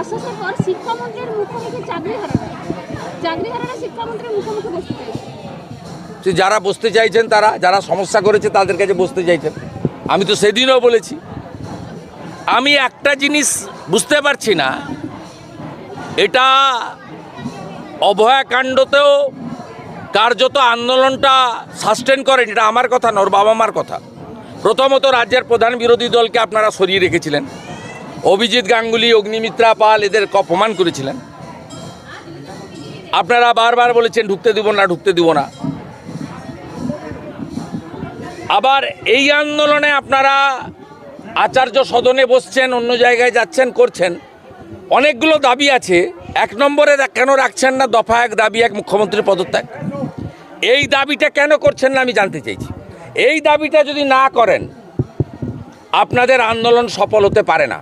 আশ্বাসের পর শিক্ষামন্ত্রীর মুখোমুখি চাকরি হারারা চাকরি হারারা শিক্ষামন্ত্রীর মুখোমুখি বসতে চাইছে যারা বসতে চাইছেন তারা, যারা সমস্যা করেছে তাদের কাছে বসতে চাইছেন। আমি তো সেদিনও বলেছি। আমি একটা জিনিস বুঝতে পারছি না। এটা অভয়াকাণ্ডতেও কার্যত আন্দোলনটা সাস্টেন করেন। এটা আমার কথা নর বাবা মার কথা। প্রথমত রাজ্যের প্রধান বিরোধী দলকে আপনারা সরিয়ে রেখেছিলেন। অভিজিৎ গাঙ্গুলি, অগ্নিমিত্রা পাল এদের অপমান করেছিলেন। আপনারা বারবার বলেছেন, ঢুকতে দিব না, ঢুকতে দিব না। আবার এই আন্দোলনে আপনারা আচার্য সদনে বসছেন, অন্য জায়গায় যাচ্ছেন, করছেন। অনেকগুলো দাবি আছে। এক নম্বরে কেন রাখছেন না? দফা এক দাবি, এক মুখ্যমন্ত্রীর পদত্যাগ। এই দাবিটা কেন করছেন না আমি জানতে চাইছি। এই দাবিটা যদি না করেন, আপনাদের আন্দোলন সফল হতে পারে না।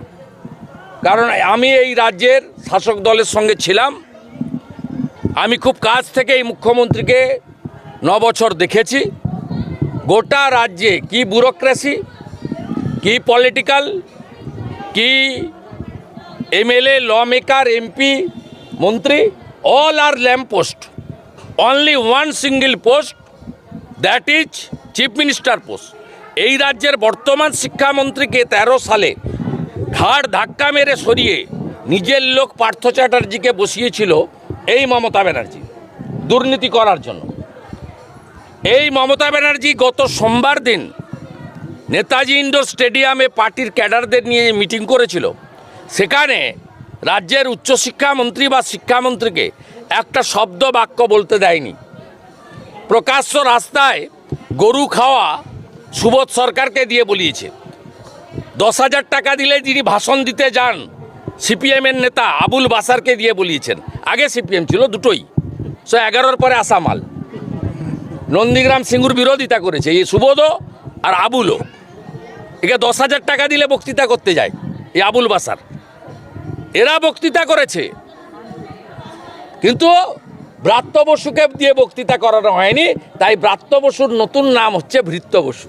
কারণ আমি এই রাজ্যের শাসক দলের সঙ্গে ছিলাম। আমি খুব কাছ থেকে এই মুখ্যমন্ত্রীকে ন বছর দেখেছি। গোটা রাজ্যে কি ব্যুরোক্রেসি, কি পলিটিক্যাল, কি এমএলএ ল মেকার এমপি, মন্ত্রী all are lamp post only one single post that is chief minister post এই রাজ্যের বর্তমান শিক্ষামন্ত্রীকে তেরো সালে ঘাড় ধাক্কা মেরে সরিয়ে নিজের লোক পার্থ চ্যাটার্জিকে বসিয়েছিল এই মমতা ব্যানার্জি, দুর্নীতি করার জন্য। এই মমতা ব্যানার্জি গত সোমবার দিন নেতাজি ইন্ডোর স্টেডিয়ামে পার্টির ক্যাডারদের নিয়ে মিটিং করেছিল। সেখানে রাজ্যের উচ্চশিক্ষামন্ত্রী বা শিক্ষামন্ত্রীকে একটা শব্দ বাক্য বলতে দেয়নি। প্রকাশ্য রাস্তায় গরু খাওয়া সুবোধ সরকারকে দিয়ে বলিয়েছে। দশ হাজার টাকা দিলে যিনি ভাষণ দিতে যান, সিপিএমের নেতা আবুল বাসারকে দিয়ে বলিয়েছেন। আগে সিপিএম ছিল দুটোই। সো এগারোর পরে আসা মাল নন্দীগ্রাম সিঙ্গুর বিরোধিতা করেছে, এই সুবোধও আর আবুলও। একে দশ হাজার টাকা দিলে বক্তৃতা করতে যায়, এই আবুল বাসার। এরা বক্তৃতা করেছে। কিন্তু ব্রাত্য বসুকে দিয়ে বক্তৃতা করানো হয়নি, তাই ব্রাত্য বসুর নতুন নাম হচ্ছে ভৃত্য বসু।